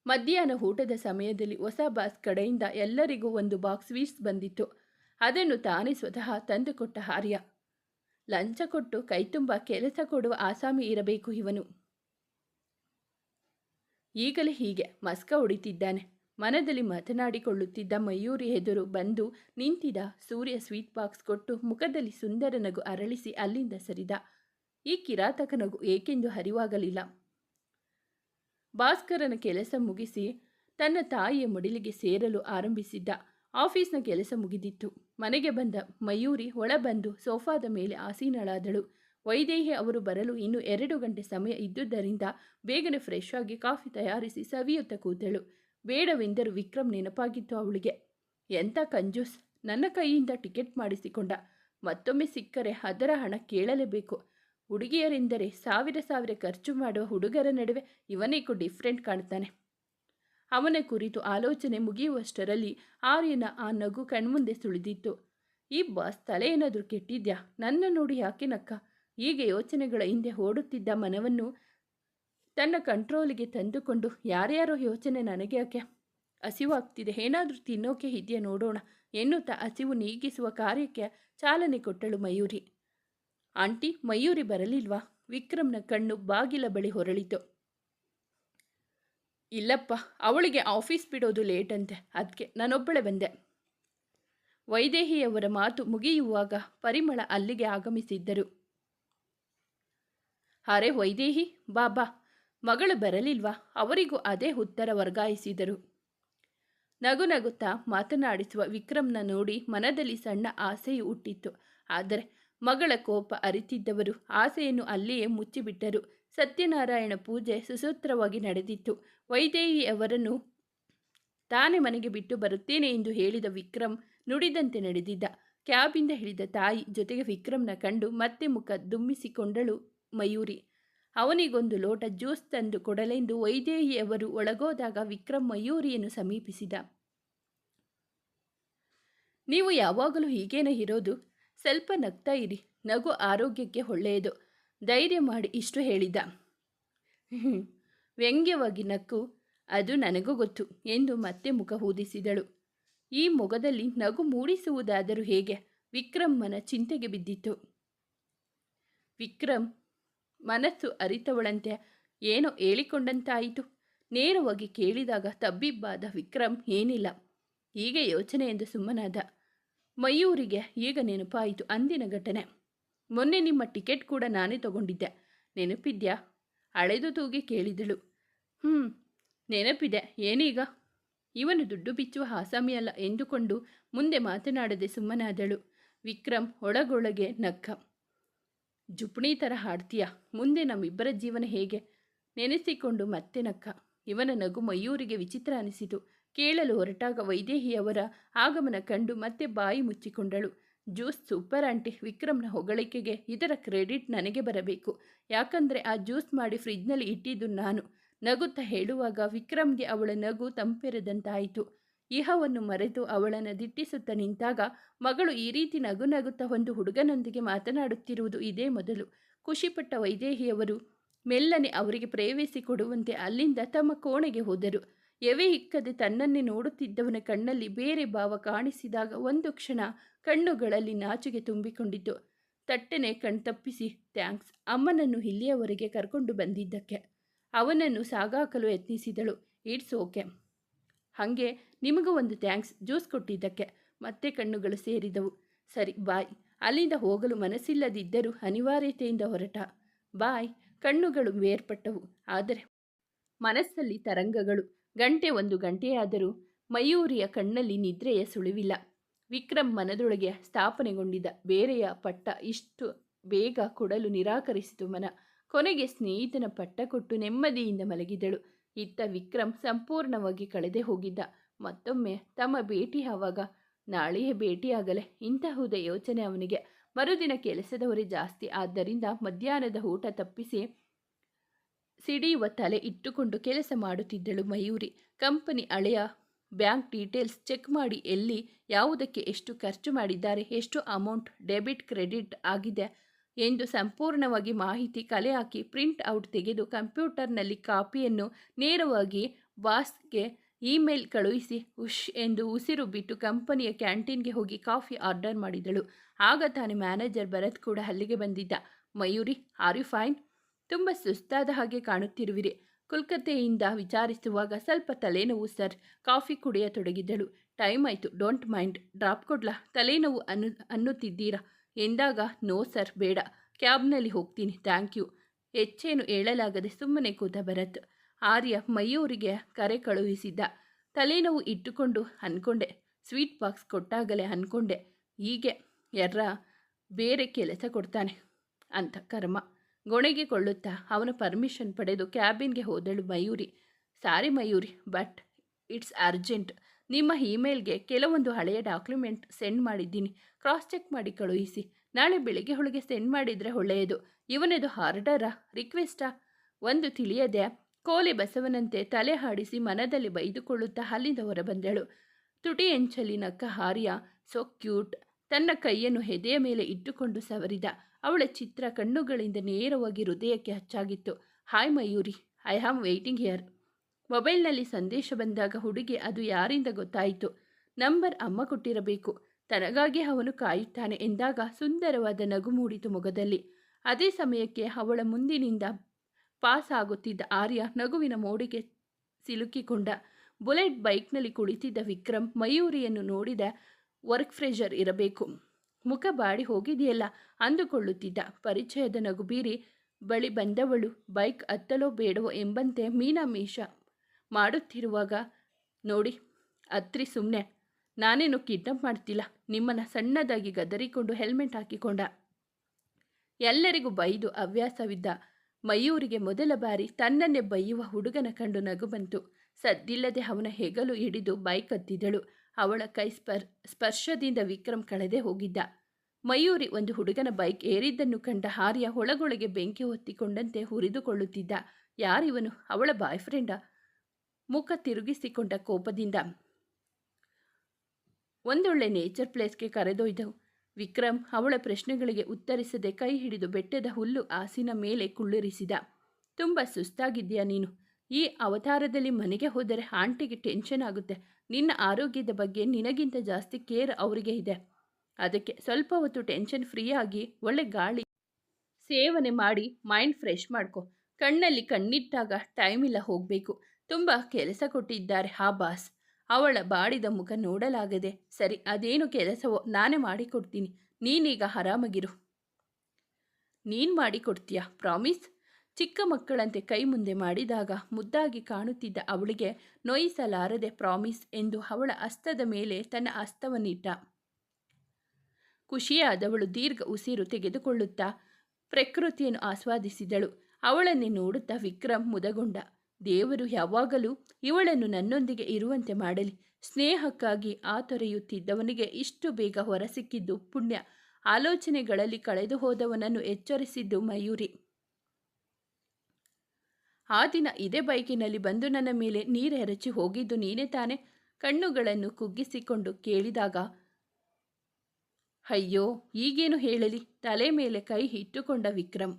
ಮಧ್ಯಾಹ್ನ ಊಟದ ಸಮಯದಲ್ಲಿ ಹೊಸ ಬಾಸ್ ಕಡೆಯಿಂದ ಎಲ್ಲರಿಗೂ ಒಂದು ಬಾಕ್ಸ್ ಸ್ವೀಟ್ಸ್ ಬಂದಿತ್ತು. ಅದನ್ನು ತಾನೇ ಸ್ವತಃ ತಂದುಕೊಟ್ಟ ಹಾರ್ಯ ಲಂಚ ಕೊಟ್ಟು ಕೈತುಂಬ ಕೆಲಸ ಕೊಡುವ ಆಸಾಮಿ ಇರಬೇಕು ಇವನು. ಈಗಲೇ ಹೀಗೆ ಮಸ್ಕ ಹೊಡಿತಿದ್ದಾನೆ. ಮನದಲ್ಲಿ ಮಾತನಾಡಿಕೊಳ್ಳುತ್ತಿದ್ದ ಮಯೂರಿ ಎದುರು ಬಂದು ನಿಂತಿದ್ದ ಸೂರ್ಯ ಸ್ವೀಟ್ ಬಾಕ್ಸ್ ಕೊಟ್ಟು ಮುಖದಲ್ಲಿ ಸುಂದರ ನಗು ಅರಳಿಸಿ ಅಲ್ಲಿಂದ ಸರಿದ. ಈ ಕಿರಾತಕ ನಗು ಏಕೆಂದು ಹರಿವಾಗಲಿಲ್ಲ. ಭಾಸ್ಕರನ ಕೆಲಸ ಮುಗಿಸಿ ತನ್ನ ತಾಯಿಯ ಮಡಿಲಿಗೆ ಸೇರಲು ಆರಂಭಿಸಿದ್ದ. ಆಫೀಸ್ನ ಕೆಲಸ ಮುಗಿದಿತ್ತು. ಮನೆಗೆ ಬಂದ ಮಯೂರಿ ಒಳಬಂದು ಸೋಫಾದ ಮೇಲೆ ಆಸೀನಳಾದಳು. ವೈದೇಹಿ ಅವರು ಬರಲು ಇನ್ನು ಎರಡು ಗಂಟೆ ಸಮಯ ಇದ್ದುದರಿಂದ ಬೇಗನೆ ಫ್ರೆಶ್ ಆಗಿ ಕಾಫಿ ತಯಾರಿಸಿ ಸವಿಯುತ್ತ ಕೂತಳು ಬೇಡವೆಂದರೂ ವಿಕ್ರಮ್ ನೆನಪಾಗಿತ್ತು ಅವಳಿಗೆ. ಎಂಥ ಕಂಜೂಸ್, ನನ್ನ ಕೈಯಿಂದ ಟಿಕೆಟ್ ಮಾಡಿಸಿಕೊಂಡ. ಮತ್ತೊಮ್ಮೆ ಸಿಕ್ಕರೆ ಅದರ ಹಣ ಕೇಳಲೇಬೇಕು. ಹುಡುಗಿಯರೆಂದರೆ ಸಾವಿರ ಸಾವಿರ ಖರ್ಚು ಮಾಡುವ ಹುಡುಗರ ನಡುವೆ ಇವನೇಕು ಡಿಫ್ರೆಂಟ್ ಕಾಣ್ತಾನೆ. ಅವನ ಕುರಿತು ಆಲೋಚನೆ ಮುಗಿಯುವಷ್ಟರಲ್ಲಿ ಆರ್ಯನ ಆ ನಗು ಕಣ್ಮುಂದೆ ಸುಳಿದಿತ್ತು. ಈ ಬಾಸ್ ತಲೆ ಏನಾದರೂ ಕೆಟ್ಟಿದ್ಯಾ? ನನ್ನ ನೋಡಿ ಯಾಕೆ ನಕ್ಕ ಹೀಗೆ ಯೋಚನೆಗಳ ಹಿಂದೆ ಓಡುತ್ತಿದ್ದ ಮನವನ್ನು ತನ್ನ ಕಂಟ್ರೋಲಿಗೆ ತಂದುಕೊಂಡು ಯಾರ್ಯಾರೋ ಯೋಚನೆ ನನಗೆ ಯಾಕೆ ಹಸಿವಾಗ್ತಿದೆ? ಏನಾದರೂ ತಿನ್ನೋಕೆ ಇದೆಯಾ ನೋಡೋಣ. ಎನ್ನುತ್ತಾ ಹಸಿವು ನೀಗಿಸುವ ಕಾರ್ಯಕ್ಕೆ ಚಾಲನೆ ಕೊಟ್ಟಳು ಮಯೂರಿ. ಆಂಟಿ ಮಯೂರಿ ಬರಲಿಲ್ವಾ? ವಿಕ್ರಮ್ನ ಕಣ್ಣು ಬಾಗಿಲ ಬಳಿ ಹೊರಳಿತು. ಇಲ್ಲಪ್ಪ, ಅವಳಿಗೆ ಆಫೀಸ್ ಬಿಡೋದು ಲೇಟ್ ಅಂತೆ ಅದಕ್ಕೆ ನಾನೊಬ್ಬಳೆ ಬಂದೆ. ವೈದೇಹಿಯವರ ಮಾತು ಮುಗಿಯುವಾಗ ಪರಿಮಳ ಅಲ್ಲಿಗೆ ಆಗಮಿಸಿದ್ದರು. ಅರೆ ವೈದೇಹಿ ಬಾಬಾ ಮಗಳು ಬರಲಿಲ್ವಾ? ಅವರಿಗೂ ಅದೇ ಉತ್ತರ ವರ್ಗಾಯಿಸಿದರು. ನಗು ನಗುತ್ತಾ ಮಾತನಾಡಿಸುವ ವಿಕ್ರಮ್ನ ನೋಡಿ ಮನದಲ್ಲಿ ಸಣ್ಣ ಆಸೆಯು ಹುಟ್ಟಿತ್ತು. ಆದರೆ ಮಗಳ ಕೋಪ ಅರಿತಿದ್ದವರು ಆಸೆಯನ್ನು ಅಲ್ಲಿಯೇ ಮುಚ್ಚಿಬಿಟ್ಟರು. ಸತ್ಯನಾರಾಯಣ ಪೂಜೆ ಸುಸೂತ್ರವಾಗಿ ನಡೆದಿತ್ತು. ವೈದೇಹಿಯವರನ್ನು ತಾನೇ ಮನೆಗೆ ಬಿಟ್ಟು ಬರುತ್ತೇನೆ ಎಂದು ಹೇಳಿದ ವಿಕ್ರಮ್ ನುಡಿದಂತೆ ನಡೆದಿದ್ದ. ಕ್ಯಾಬಿಂದ ಹಿಡಿದ ತಾಯಿ ಜೊತೆಗೆ ವಿಕ್ರಮ್ನ ಕಂಡು ಮತ್ತೆ ಮುಖ ದುಮ್ಮಿಸಿಕೊಂಡಳು ಮಯೂರಿ. ಅವನಿಗೊಂದು ಲೋಟ ಜ್ಯೂಸ್ ತಂದು ಕೊಡಲೆಂದು ವೈದೇಹಿಯವರು ಒಳಗೋದಾಗ ವಿಕ್ರಮ್ ಮಯೂರಿಯನ್ನು ಸಮೀಪಿಸಿದ. ನೀವು ಯಾವಾಗಲೂ ಹೀಗೇನೆ ಇರೋದು? ಸ್ವಲ್ಪ ನಗ್ತಾ ಇರಿ, ನಗು ಆರೋಗ್ಯಕ್ಕೆ ಒಳ್ಳೆಯದು. ಧೈರ್ಯ ಮಾಡಿ ಇಷ್ಟು ಹೇಳಿದ. ವ್ಯಂಗ್ಯವಾಗಿ ನಕ್ಕು, ಅದು ನನಗೂ ಗೊತ್ತು ಎಂದು ಮತ್ತೆ ಮುಖ ಊದಿಸಿದಳು ಈ ಮೊಗದಲ್ಲಿ ನಗು ಮೂಡಿಸುವುದಾದರೂ ಹೇಗೆ? ವಿಕ್ರಮ್ಮನ ಚಿಂತೆಗೆ ಬಿದ್ದಿತ್ತು. ವಿಕ್ರಮ್, ಮನಸ್ಸು ಅರಿತವಳಂತೆ, ಏನೋ ಹೇಳಿಕೊಂಡಂತಾಯಿತು. ನೇರವಾಗಿ ಕೇಳಿದಾಗ ತಬ್ಬಿಬ್ಬಾದ ವಿಕ್ರಮ್, ಏನಿಲ್ಲ. ಹೀಗೆ ಯೋಚನೆ ಎಂದು ಸುಮ್ಮನಾದ. ಮಯೂರಿಗೆ ಈಗ ನೆನಪಾಯಿತು ಅಂದಿನ ಘಟನೆ. ಮೊನ್ನೆ ನಿಮ್ಮ ಟಿಕೆಟ್ ಕೂಡ ನಾನೇ ತಗೊಂಡಿದ್ದೆ. ನೆನಪಿದ್ಯಾ? ಅಳೆದು ತೂಗಿ ಕೇಳಿದಳು. ಹ್ಞೂ ನೆನಪಿದೆ. ಏನೀಗ? ಇವನು ದುಡ್ಡು ಬಿಚ್ಚುವ ಆಸಾಮಿಯಲ್ಲ ಎಂದುಕೊಂಡು ಮುಂದೆ ಮಾತನಾಡದೆ ಸುಮ್ಮನಾದಳು. ವಿಕ್ರಮ್ ಒಳಗೊಳಗೆ ನಕ್ಕ ಜುಪ್ಣಿ ಥರ ಹಾಡ್ತೀಯ? ಮುಂದೆ ನಮ್ಮಿಬ್ಬರ ಜೀವನ ಹೇಗೆ? ನೆನೆಸಿಕೊಂಡು ಮತ್ತೆ ನಕ್ಕ ಇವನ ನಗು ಮಯೂರಿಗೆ ವಿಚಿತ್ರ ಅನಿಸಿತು. ಕೇಳಲು ಹೊರಟಾಗ ವೈದೇಹಿಯವರ ಆಗಮನ ಕಂಡು ಮತ್ತೆ ಬಾಯಿ ಮುಚ್ಚಿಕೊಂಡಳು. ಜ್ಯೂಸ್ ಸೂಪರ್ ಆಂಟಿ ವಿಕ್ರಮ್ನ ಹೊಗಳಿಕೆಗೆ ಇದರ ಕ್ರೆಡಿಟ್ ನನಗೆ ಬರಬೇಕು. ಯಾಕಂದರೆ ಆ ಜ್ಯೂಸ್ ಮಾಡಿ ಫ್ರಿಜ್ನಲ್ಲಿ ಇಟ್ಟಿದ್ದು ನಾನು. ನಗುತ್ತಾ ಹೇಳುವಾಗ ವಿಕ್ರಮ್ಗೆ ಅವಳ ನಗು ತಂಪೆರೆದಂತಾಯಿತು. ಇಹವನ್ನು ಮರೆತು ಅವಳನ್ನು ದಿಟ್ಟಿಸುತ್ತಾ ನಿಂತಾಗ ಮಗಳು ಈ ರೀತಿ ನಗು ನಗುತ್ತಾ ಒಂದು ಹುಡುಗನೊಂದಿಗೆ ಮಾತನಾಡುತ್ತಿರುವುದು ಇದೇ ಮೊದಲು. ಖುಷಿಪಟ್ಟ ವೈದೇಹಿಯವರು ಮೆಲ್ಲನೆ ಅವರಿಗೆ ಪ್ರೇವೇಸಿ ಕೊಡುವಂತೆ ಅಲ್ಲಿಂದ ತಮ್ಮ ಕೋಣೆಗೆ ಹೋದರು. ಎವೆ ಇಕ್ಕದೆ ತನ್ನನ್ನೇ ನೋಡುತ್ತಿದ್ದವನ ಕಣ್ಣಲ್ಲಿ ಬೇರೆ ಭಾವ ಕಾಣಿಸಿದಾಗ ಒಂದು ಕ್ಷಣ ಕಣ್ಣುಗಳಲ್ಲಿ ನಾಚಿಗೆ ತುಂಬಿಕೊಂಡಿತು ತಟ್ಟನೆ ಕಣ್ತಪ್ಪಿಸಿ ಥ್ಯಾಂಕ್ಸ್, ಅಮ್ಮನನ್ನು ಇಲ್ಲಿಯವರೆಗೆ ಕರ್ಕೊಂಡು ಬಂದಿದ್ದಕ್ಕೆ. ಅವನನ್ನು ಸಾಗಾಕಲು ಯತ್ನಿಸಿದಳು. It's okay. ಹಾಗೆ ನಿಮಗೂ ಒಂದು ಥ್ಯಾಂಕ್ಸ್, ಜ್ಯೂಸ್ ಕೊಟ್ಟಿದ್ದಕ್ಕೆ. ಮತ್ತೆ ಕಣ್ಣುಗಳು ಸೇರಿದವು. ಸರಿ, ಬಾಯ್. ಅಲ್ಲಿಂದ ಹೋಗಲು ಮನಸ್ಸಿಲ್ಲದಿದ್ದರೂ ಅನಿವಾರ್ಯತೆಯಿಂದ ಹೊರಟ. ಬಾಯ್. ಕಣ್ಣುಗಳು ಬೇರ್ಪಟ್ಟವು. ಆದರೆ ಮನಸ್ಸಲ್ಲಿ ತರಂಗಗಳು. ಗಂಟೆ ಒಂದು ಗಂಟೆಯಾದರೂ ಮಯೂರಿಯ ಕಣ್ಣಲ್ಲಿ ನಿದ್ರೆಯ ಸುಳಿವಿಲ್ಲ. ವಿಕ್ರಮ್ ಮನದೊಳಗೆ ಸ್ಥಾಪನೆಗೊಂಡಿದ್ದ ಬೇರೆಯ ಪಟ್ಟ ಇಷ್ಟು ಬೇಗ ಕೊಡಲು ನಿರಾಕರಿಸಿತು ಮನ. ಕೊನೆಗೆ ಸ್ನೇಹಿತನ ಪಟ್ಟ ಕೊಟ್ಟು ನೆಮ್ಮದಿಯಿಂದ ಮಲಗಿದಳು. ಇತ್ತ ವಿಕ್ರಮ್ ಸಂಪೂರ್ಣವಾಗಿ ಕಳೆದೇ ಹೋಗಿದ್ದ. ಮತ್ತೊಮ್ಮೆ ತಮ್ಮ ಭೇಟಿ ಆವಾಗ, ನಾಳೆಯೇ ಭೇಟಿಯಾಗಲೇ ಇಂತಹುದೇ ಯೋಚನೆ ಅವನಿಗೆ. ಮರುದಿನ ಕೆಲಸದವರೇ ಜಾಸ್ತಿ, ಆದ್ದರಿಂದ ಮಧ್ಯಾಹ್ನದ ಊಟ ತಪ್ಪಿಸಿ ಸಿಡಿಯುವ ತಲೆ ಇಟ್ಟುಕೊಂಡು ಕೆಲಸ ಮಾಡುತ್ತಿದ್ದಳು ಮಯೂರಿ. ಕಂಪನಿ ಹಳೆಯ ಬ್ಯಾಂಕ್ ಡೀಟೇಲ್ಸ್ ಚೆಕ್ ಮಾಡಿ ಎಲ್ಲಿ ಯಾವುದಕ್ಕೆ ಎಷ್ಟು ಖರ್ಚು ಮಾಡಿದ್ದಾರೆ, ಎಷ್ಟು ಅಮೌಂಟ್ ಡೆಬಿಟ್ ಕ್ರೆಡಿಟ್ ಆಗಿದೆ ಎಂದು ಸಂಪೂರ್ಣವಾಗಿ ಮಾಹಿತಿ ಕಲೆ ಹಾಕಿ ಪ್ರಿಂಟ್ ಔಟ್ ತೆಗೆದು ಕಂಪ್ಯೂಟರ್ನಲ್ಲಿ ಕಾಪಿಯನ್ನು ನೇರವಾಗಿ ಬಾಸ್ಗೆ ಇಮೇಲ್ ಕಳುಹಿಸಿ, ಉಶ್ ಎಂದು ಉಸಿರು ಬಿಟ್ಟು ಕಂಪನಿಯ ಕ್ಯಾಂಟೀನ್ಗೆ ಹೋಗಿ ಕಾಫಿ ಆರ್ಡರ್ ಮಾಡಿದಳು. ಆಗ ತಾನೇ ಮ್ಯಾನೇಜರ್ ಭರತ್ ಕೂಡ ಅಲ್ಲಿಗೆ ಬಂದಿದ್ದ. Mayuri, are you fine? ತುಂಬ ಸುಸ್ತಾದ ಹಾಗೆ ಕಾಣುತ್ತಿರುವಿರಿ. ಕೋಲ್ಕತ್ತೆಯಿಂದ ವಿಚಾರಿಸುವಾಗ ಸ್ವಲ್ಪ ತಲೆನೋವು, ಸರ್. ಕಾಫಿ ಕುಡಿಯತೊಡಗಿದ್ದಳು ಟೈಮ್ ಆಯಿತು. Don't mind. ಡ್ರಾಪ್ ಕೊಡ್ಲಾ? ತಲೆನೋವು ಅನ್ನು, ಅನ್ನುತ್ತಿದ್ದೀರಾ? ಎಂದಾಗ, ನೋ, ಸರ್. ಬೇಡ. ಕ್ಯಾಬ್ನಲ್ಲಿ ಹೋಗ್ತೀನಿ. Thank you. ಹೆಚ್ಚೇನು ಹೇಳಲಾಗದೆ ಸುಮ್ಮನೆ ಕೂತ ಭರತ್. ಆರ್ಯ ಮಯೂರಿಗೆ ಕರೆ ಕಳುಹಿಸಿದ್ದ. ತಲೆನೋವು ಇಟ್ಟುಕೊಂಡು ಅಂದ್ಕೊಂಡೆ ಸ್ವೀಟ್ ಬಾಕ್ಸ್ ಕೊಟ್ಟಾಗಲೇ ಅನ್ಕೊಂಡೆ. ಹೀಗೆ, ಎರ್ರ ಬೇರೆ ಕೆಲಸ ಕೊಡ್ತಾನೆ ಅಂತ ಕರ್ಮ. ಗೊಣೆಗೆ ಕೊಳ್ಳುತ್ತಾ ಅವನ ಪರ್ಮಿಷನ್ ಪಡೆದು ಕ್ಯಾಬಿನ್ಗೆ ಹೋದಳು Mayuri. Sorry Mayuri but it's urgent ನಿಮ್ಮ ಇಮೇಲ್ಗೆ ಕೆಲವೊಂದು ಹಳೆಯ ಡಾಕ್ಯುಮೆಂಟ್ ಸೆಂಡ್ ಮಾಡಿದ್ದೀನಿ. ಕ್ರಾಸ್ ಚೆಕ್ ಮಾಡಿ ಕಳುಹಿಸಿ. ನಾಳೆ ಬೆಳಿಗ್ಗೆ ಒಳಗೆ ಸೆಂಡ್ ಮಾಡಿದರೆ ಒಳ್ಳೆಯದು. ಇವನದು ಹಾರ್ಡರಾ ರಿಕ್ವೆಸ್ಟಾ ಒಂದು ತಿಳಿಯದೆ. ಕೋಲೆ ಬಸವನಂತೆ ತಲೆ ಹಾಡಿಸಿ ಮನದಲ್ಲಿ ಬೈದುಕೊಳ್ಳುತ್ತಾ ಅಲ್ಲಿಂದ ಹೊರಬಂದಳು. ತುಟಿ ಎಂಚಲಿ ನಕ್ಕ ಹಾರ್ಯ ಸೋ ಕ್ಯೂಟ್ ತನ್ನ ಕೈಯನ್ನು ಹೆದೆಯ ಮೇಲೆ ಇಟ್ಟುಕೊಂಡು ಸವರಿದ. ಅವಳ ಚಿತ್ರ ಕಣ್ಣುಗಳಿಂದ ನೇರವಾಗಿ ಹೃದಯಕ್ಕೆ ಹಚ್ಚಾಗಿತ್ತು. Hi Mayuri I am waiting here ಮೊಬೈಲ್ನಲ್ಲಿ ಸಂದೇಶ ಬಂದಾಗ ಹುಡುಗಿ, ಅದು ಯಾರಿಂದ ಗೊತ್ತಾಯಿತು? ನಂಬರ್ ಅಮ್ಮ ಕೊಟ್ಟಿರಬೇಕು. ತನಗಾಗಿ ಅವನು ಕಾಯುತ್ತಾನೆ ಎಂದಾಗ ಸುಂದರವಾದ ನಗು ಮೂಡಿತು ಮೊಗದಲ್ಲಿ ಅದೇ ಸಮಯಕ್ಕೆ ಅವಳ ಮುಂದಿನಿಂದ ಪಾಸ್ ಆಗುತ್ತಿದ್ದ ಆರ್ಯ ನಗುವಿನ ಮೋಡಿಗೆ ಸಿಲುಕಿಕೊಂಡ. ಬುಲೆಟ್ ಬೈಕ್ನಲ್ಲಿ ಕುಳಿತಿದ್ದ ವಿಕ್ರಮ್ ಮಯೂರಿಯನ್ನು ನೋಡಿದ ವರ್ಕ್ ಫ್ರೆಷರ್ ಇರಬೇಕು. ಮುಖ ಬಾಡಿ ಹೋಗಿದೆಯಲ್ಲ? ಅಂದುಕೊಳ್ಳುತ್ತಿದ್ದ. ಪರಿಚಯದ ನಗುಬೀರಿ ಬಳಿ ಬಂದವಳು, ಬೈಕ್ ಹತ್ತಲೋ ಬೇಡವೋ ಎಂಬಂತೆ ಮೀನಾಮೀಷ ಮಾಡುತ್ತಿರುವಾಗ ನೋಡಿ, ಅತ್ರಿ ಸುಮ್ಮನೆ ನಾನೇನು ಕಿಡ್ನಪ್ ಮಾಡ್ತಿಲ್ಲ. ನಿಮ್ಮನ್ನು ಸಣ್ಣದಾಗಿ ಗದರಿಕೊಂಡು ಹೆಲ್ಮೆಟ್ ಹಾಕಿಕೊಂಡ. ಎಲ್ಲರಿಗೂ ಬೈದು ಹವ್ಯಾಸವಿದ್ದ ಮಯೂರಿಗೆ ಮೊದಲ ಬಾರಿ ತನ್ನನ್ನೇ ಬೈಯುವ ಹುಡುಗನ ಕಂಡು ನಗು ಬಂತು. ಸದ್ದಿಲ್ಲದೆ ಅವನ ಹೆಗಲು ಹಿಡಿದು ಬೈಕ್ ಹತ್ತಿದಳು. ಅವಳ ಕೈ ಸ್ಪರ್, ಸ್ಪರ್ಶದಿಂದ ವಿಕ್ರಮ್ ಕಳೆದೇ ಹೋಗಿದ್ದ. ಮಯೂರಿ ಒಂದು ಹುಡುಗನ ಬೈಕ್ ಏರಿದ್ದನ್ನು ಕಂಡ ಹಾರ್ಯ ಒಳಗೊಳಗೆ ಬೆಂಕಿ ಹೊತ್ತಿಕೊಂಡಂತೆ ಹುರಿದುಕೊಳ್ಳುತ್ತಿದ್ದ. ಯಾರಿವನು ಅವಳ ಬಾಯ್ ಫ್ರೆಂಡ ಮುಖ ತಿರುಗಿಸಿಕೊಂಡ ಕೋಪದಿಂದ. ಒಂದೊಳ್ಳೆ ನೇಚರ್ ಪ್ಲೇಸ್ಗೆ ಕರೆದೊಯ್ದವು. ವಿಕ್ರಮ್ ಅವಳ ಪ್ರಶ್ನೆಗಳಿಗೆ ಉತ್ತರಿಸದೆ ಕೈ ಹಿಡಿದು ಬೆಟ್ಟದ ಹುಲ್ಲು ಆಸಿನ ಮೇಲೆ ಕುಳ್ಳಿರಿಸಿದ. ತುಂಬ ಸುಸ್ತಾಗಿದ್ದೀಯಾ ನೀನು? ಈ ಅವತಾರದಲ್ಲಿ ಮನೆಗೆ ಹೋದರೆ ಆಂಟಿಗೆ ಟೆನ್ಷನ್ ಆಗುತ್ತೆ. ನಿನ್ನ ಆರೋಗ್ಯದ ಬಗ್ಗೆ ನಿನಗಿಂತ ಜಾಸ್ತಿ ಕೇರ್ ಅವರಿಗೆ ಇದೆ. ಅದಕ್ಕೆ ಸ್ವಲ್ಪ ಹೊತ್ತು ಟೆನ್ಷನ್ ಫ್ರೀ ಆಗಿ ಒಳ್ಳೆ ಗಾಳಿ ಸೇವನೆ ಮಾಡಿ ಮೈಂಡ್ ಫ್ರೆಶ್ ಮಾಡ್ಕೊ. ಕಣ್ಣಲ್ಲಿ ಕಣ್ಣಿಟ್ಟಾಗ ಟೈಮ್ ಇಲ್ಲ ಹೋಗಬೇಕು. ತುಂಬ ಕೆಲಸ ಕೊಟ್ಟಿದ್ದಾರೆ ಹಾ ಬಾಸ್ ಅವಳ ಬಾಡಿದ ಮುಖ ನೋಡಲಾಗದೆ, ಸರಿ, ಅದೇನು ಕೆಲಸವೋ ನಾನೇ ಮಾಡಿಕೊಡ್ತೀನಿ. ನೀನೀಗ ಆರಾಮಾಗಿರು. ನೀನು ಮಾಡಿಕೊಡ್ತೀಯಾ? ಪ್ರಾಮಿಸ್ ಚಿಕ್ಕ ಮಕ್ಕಳಂತೆ ಕೈ ಮುಂದೆ ಮಾಡಿದಾಗ ಮುದ್ದಾಗಿ ಕಾಣುತ್ತಿದ್ದ ಅವಳಿಗೆ ನೋಯಿಸಲಾರದೆ ಪ್ರಾಮಿಸ್ ಎಂದು ಅವಳ ಅಸ್ತದ ಮೇಲೆ ತನ್ನ ಹಸ್ತವನ್ನಿಟ್ಟ ಖುಷಿಯಾದವಳು ದೀರ್ಘ ಉಸಿರು ತೆಗೆದುಕೊಳ್ಳುತ್ತಾ ಪ್ರಕೃತಿಯನ್ನು ಆಸ್ವಾದಿಸಿದಳು. ಅವಳನ್ನೇ ನೋಡುತ್ತಾ ವಿಕ್ರಮ್ ಮುದಗೊಂಡ. ದೇವರು ಯಾವಾಗಲೂ ಇವಳನ್ನು ನನ್ನೊಂದಿಗೆ ಇರುವಂತೆ ಮಾಡಲಿ. ಸ್ನೇಹಕ್ಕಾಗಿ ಆತೊರೆಯುತ್ತಿದ್ದವನಿಗೆ ಇಷ್ಟು ಬೇಗ ಹೊರಸಿಕ್ಕಿದ್ದು ಪುಣ್ಯ. ಆಲೋಚನೆಗಳಲ್ಲಿ ಕಳೆದು ಹೋದವನನ್ನು ಎಚ್ಚರಿಸಿದ್ದು ಮಯೂರಿ. ಆ ದಿನ ಇದೇ ಬೈಕಿನಲ್ಲಿ ಬಂದು ನನ್ನ ಮೇಲೆ ನೀರೆರಚಿ ಹೋಗಿದ್ದು ನೀನೇ ತಾನೆ? ಕಣ್ಣುಗಳನ್ನು ಕುಗ್ಗಿಸಿಕೊಂಡು ಕೇಳಿದಾಗ, ಅಯ್ಯೋ, ಈಗೇನು ಹೇಳಲಿ? ತಲೆ ಮೇಲೆ ಕೈ ಇಟ್ಟುಕೊಂಡ ವಿಕ್ರಮ್.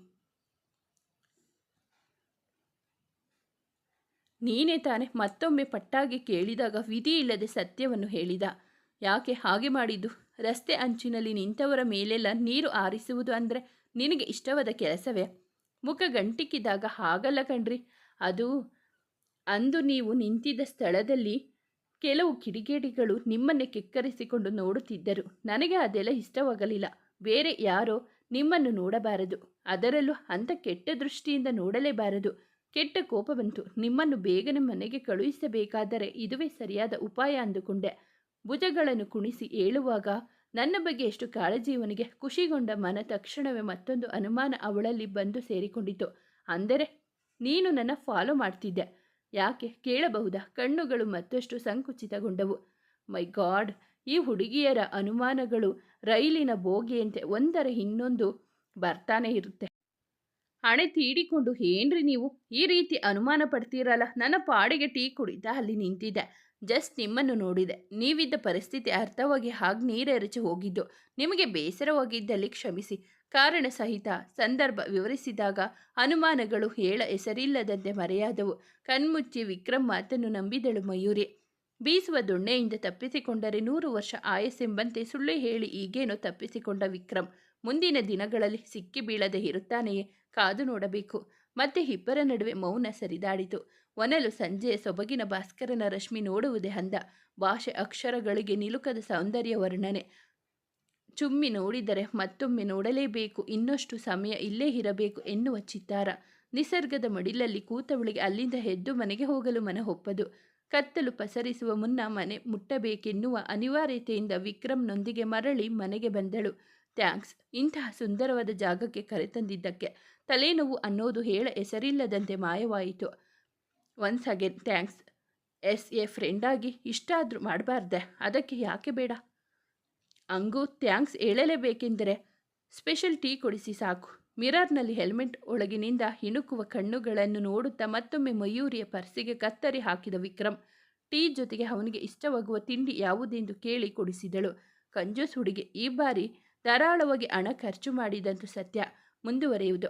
ನೀನೇ ತಾನೆ? ಮತ್ತೊಮ್ಮೆ ಪಟ್ಟಾಗಿ ಕೇಳಿದಾಗ ವಿಧಿ ಇಲ್ಲದೆ ಸತ್ಯವನ್ನು ಹೇಳಿದ. ಯಾಕೆ ಹಾಗೆ ಮಾಡಿದ್ದು? ರಸ್ತೆ ಅಂಚಿನಲ್ಲಿ ನಿಂತವರ ಮೇಲೆಲ್ಲ ನೀರು ಆರಿಸುವುದು ಅಂದರೆ ನಿನಗೆ ಇಷ್ಟವಾದ ಕೆಲಸವೇ? ಮುಖ ಗಂಟಿಕ್ಕಿದಾಗ ಹಾಗಲ್ಲ ಕಣ್ರಿ. ಅದು ಅಂದು ನೀವು ನಿಂತಿದ್ದ ಸ್ಥಳದಲ್ಲಿ ಕೆಲವು ಕಿಡಿಗೇಡಿಗಳು ನಿಮ್ಮನ್ನೇ ಕೆಕ್ಕರಿಸಿಕೊಂಡು ನೋಡುತ್ತಿದ್ದರು. ನನಗೆ ಅದೆಲ್ಲ ಇಷ್ಟವಾಗಲಿಲ್ಲ. ಬೇರೆ ಯಾರೋ ನಿಮ್ಮನ್ನು ನೋಡಬಾರದು. ಅದರಲ್ಲೂ ಅಂಥ ಕೆಟ್ಟ ದೃಷ್ಟಿಯಿಂದ ನೋಡಲೇಬಾರದು. ಕೆಟ್ಟ ಕೋಪ ಬಂತು. ನಿಮ್ಮನ್ನು ಬೇಗನೆ ಮನೆಗೆ ಕಳುಹಿಸಬೇಕಾದರೆ ಇದುವೇ ಸರಿಯಾದ ಉಪಾಯ ಅಂದುಕೊಂಡೆ. ಭುಜಗಳನ್ನು ಕುಣಿಸಿ ಏಳುವಾಗ ನನ್ನ ಬಗ್ಗೆ ಎಷ್ಟು ಕಾಳಜಿ ಇವನಿಗೆ ಖುಷಿಗೊಂಡ ಮನ ತಕ್ಷಣವೇ ಮತ್ತೊಂದು ಅನುಮಾನ ಅವಳಲ್ಲಿ ಬಂದು ಸೇರಿಕೊಂಡಿತು. ಅಂದರೆ, ನೀನು ನನ್ನ ಫಾಲೋ ಮಾಡ್ತಿದ್ದೆ. ಯಾಕೆ? ಕೇಳಬಹುದಾ? ಕಣ್ಣುಗಳು ಮತ್ತಷ್ಟು ಸಂಕುಚಿತಗೊಂಡವು. ಮೈ ಗಾಡ್, ಈ ಹುಡುಗಿಯರ ಅನುಮಾನಗಳು ರೈಲಿನ ಬೋಗಿಯಂತೆ ಒಂದರ ಇನ್ನೊಂದು ಬರ್ತಾನೆ ಇರುತ್ತೆ. ಹಣೆ ತೀಡಿಕೊಂಡು, ಏನ್ರಿ ನೀವು? ಈ ರೀತಿ ಅನುಮಾನ ಪಡ್ತೀರಲ್ಲ? ನನ್ನ ಪಾಡಿಗೆ ಟೀ ಕುಡಿತಾ ಅಲ್ಲಿ ನಿಂತಿದ್ದೆ. ಜಸ್ಟ್ ನಿಮ್ಮನ್ನು ನೋಡಿದೆ. ನೀವಿದ್ದ ಪರಿಸ್ಥಿತಿ ಅರ್ಥವಾಗಿ ಹಾಗೆ ನೀರೆರಚಿ ಹೋಗಿದ್ದು. ನಿಮಗೆ ಬೇಸರವಾಗಿದ್ದಲ್ಲಿ ಕ್ಷಮಿಸಿ. ಕಾರಣ ಸಹಿತ ಸಂದರ್ಭ ವಿವರಿಸಿದಾಗ ಅನುಮಾನಗಳು ಹೇಳ ಹೆಸರಿಲ್ಲದಂತೆ ಮರೆಯಾದವು. ಕಣ್ಮುಚ್ಚಿ ವಿಕ್ರಮ್ ಮಾತನ್ನು ನಂಬಿದಳು ಮಯೂರಿ. ಬೀಸುವ ದೊಣ್ಣೆಯಿಂದ ತಪ್ಪಿಸಿಕೊಂಡರೆ ನೂರು ವರ್ಷ ಆಯಸ್ಸೆಂಬಂತೆ ಸುಳ್ಳು ಹೇಳಿ ಈಗೇನೋ ತಪ್ಪಿಸಿಕೊಂಡ ವಿಕ್ರಮ್. ಮುಂದಿನ ದಿನಗಳಲ್ಲಿ ಸಿಕ್ಕಿ ಬೀಳದೆ ಇರುತ್ತಾನೆಯೇ? ಕಾದು ನೋಡಬೇಕು. ಮತ್ತೆ ಇಬ್ಬರ ನಡುವೆ ಮೌನ ಸರಿದಾಡಿತು. ಒನಲು ಸಂಜೆಯ ಸೊಬಗಿನ ಭಾಸ್ಕರನ ರಶ್ಮಿ ನೋಡುವುದೇ ಅಂದ. ಭಾಷೆ ಅಕ್ಷರಗಳಿಗೆ ನಿಲುಕದ ಸೌಂದರ್ಯ ವರ್ಣನೆ. ಚುಮ್ಮಿ ನೋಡಿದರೆ ಮತ್ತೊಮ್ಮೆ ನೋಡಲೇಬೇಕು, ಇನ್ನಷ್ಟು ಸಮಯ ಇಲ್ಲೇ ಇರಬೇಕು ಎನ್ನುವ ಚಿತ್ತಾರ. ನಿಸರ್ಗದ ಮಡಿಲಲ್ಲಿ ಕೂತವಳಿಗೆ ಅಲ್ಲಿಂದ ಎದ್ದು ಮನೆಗೆ ಹೋಗಲು ಮನ ಒಪ್ಪದು ಕತ್ತಲು ಪಸರಿಸುವ ಮುನ್ನ ಮನೆ ಮುಟ್ಟಬೇಕೆನ್ನುವ ಅನಿವಾರ್ಯತೆಯಿಂದ ವಿಕ್ರಮ್ನೊಂದಿಗೆ ಮರಳಿ ಮನೆಗೆ ಬಂದಳು. ಥ್ಯಾಂಕ್ಸ್, ಇಂತಹ ಸುಂದರವಾದ ಜಾಗಕ್ಕೆ ಕರೆತಂದಿದ್ದಕ್ಕೆ. ತಲೆನೋವು ಅನ್ನೋದು ಹೇಳ ಹೆಸರಿಲ್ಲದಂತೆ ಮಾಯವಾಯಿತು. Once again thanks S, A ಫ್ರೆಂಡಾಗಿ ಇಷ್ಟಾದರೂ ಮಾಡಬಾರ್ದೆ. ಅದಕ್ಕೆ ಯಾಕೆ ಬೇಡ? ಹಂಗೂ ಥ್ಯಾಂಕ್ಸ್ ಹೇಳಲೇಬೇಕೆಂದರೆ ಸ್ಪೆಷಲ್ ಟೀ ಕೊಡಿಸಿ ಸಾಕು. ಮಿರರ್ನಲ್ಲಿ ಹೆಲ್ಮೆಟ್ ಒಳಗಿನಿಂದ ಹಿಣುಕುವ ಕಣ್ಣುಗಳನ್ನು ನೋಡುತ್ತಾ ಮತ್ತೊಮ್ಮೆ ಮಯೂರಿಯ ಪರ್ಸಿಗೆ ಕತ್ತರಿ ಹಾಕಿದ ವಿಕ್ರಮ್ ಟೀ ಜೊತೆಗೆ ಅವನಿಗೆ ಇಷ್ಟವಾಗುವ ತಿಂಡಿ ಯಾವುದೆಂದು ಕೇಳಿ ಕೊಡಿಸಿದಳು. ಕಂಜೂಸ್ ಹುಡುಗಿ, ಈ ಬಾರಿ ಧಾರಾಳವಾಗಿ ಹಣ ಖರ್ಚು ಮಾಡಿದಂತೂ ಸತ್ಯ ಮುಂದುವರಿಯುವುದು.